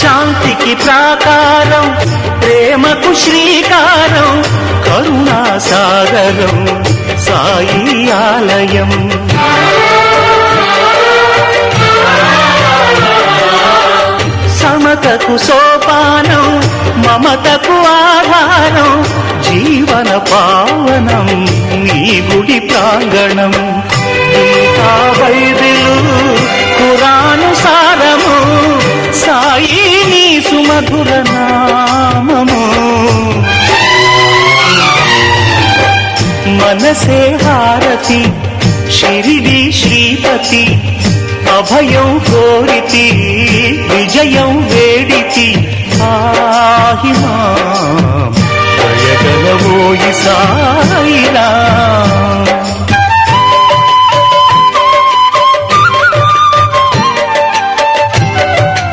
శాంతికి ప్రాకారం ప్రేమకు శ్రీకారం కరుణాసాగరం సాయి ఆలయం. సమతకు సోపానం మమతకు ఆధారం జీవన పావనం నీ గుడి ప్రాంగణం దీపావళి సుమధుర నామము మనసే హారతి షిరిడి శ్రీపతి అభయం కోరితి విజయం వేడితి. ఆహిమా దయగలవోయి సాయి